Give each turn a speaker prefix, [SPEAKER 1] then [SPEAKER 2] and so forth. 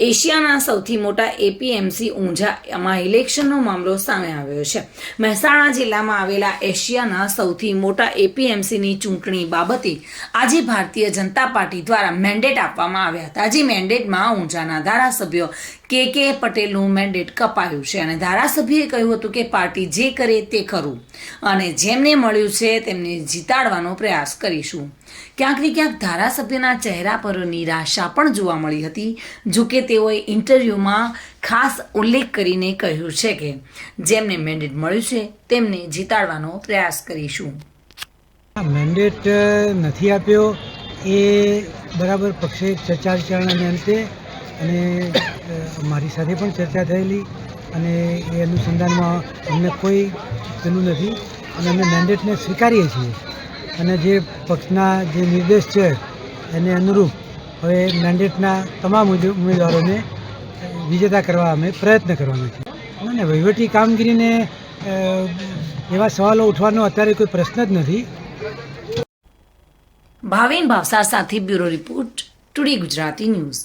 [SPEAKER 1] એશિયાના સૌથી મોટા એપીએમસી ઊંઝામાં ઇલેક્શનનો મામલો સામે આવ્યો છે. મહેસાણા જિલ્લામાં આવેલા એશિયાના સૌથી મોટા એપીએમસીની ચૂંટણી બાબતે આજે ભારતીય જનતા પાર્ટી દ્વારા મેન્ડેટ આપવામાં આવ્યા હતા. જે મેન્ડેટમાં ઊંઝાના ધારાસભ્યો કે કે પટેલનું મેન્ડેટ કપાયું છે અને ધારાસભ્યએ કહ્યું હતું કે પાર્ટી જે કરે તે ખરું અને જેમને મળ્યું છે તેમને જીતાડવાનો પ્રયાસ કરીશું. ક્યાંક ને ક્યાંક ધારાસભ્યના ચહેરા પર નિરાશા પણ જોવા મળી હતી. જો કે તેઓએ ઇન્ટરવ્યૂમાં ખાસ ઉલ્લેખ કરીને કહ્યું છે કે જેમને મેન્ડેટ મળ્યું છે, તેમને જીતાડવાનો પ્રયાસ કરીશું.
[SPEAKER 2] મેન્ડેટ નથી આપ્યો. એ બરાબર પક્ષે ચર્ચા વિચારણાને અંતે અને મારી સાથે પણ ચર્ચા થયેલી અને એ અનુસંધાનમાં અમને કોઈ પેલું નથી અને અમે મેન્ડેટને સ્વીકારીએ છીએ. અને જે પક્ષના જે નિર્દેશ છે, એને અનુરૂપ હવે મેન્ડેટના તમામ ઉમેદવારોને વિજેતા કરવા અમે પ્રયત્ન કરવાના છે અને વહીવટી કામગીરીને એવા સવાલો ઉઠવાનો અત્યારે કોઈ પ્રશ્ન જ નથી.
[SPEAKER 1] ભાવિન ભાવસાર સાથે bureau report, today Gujarati news.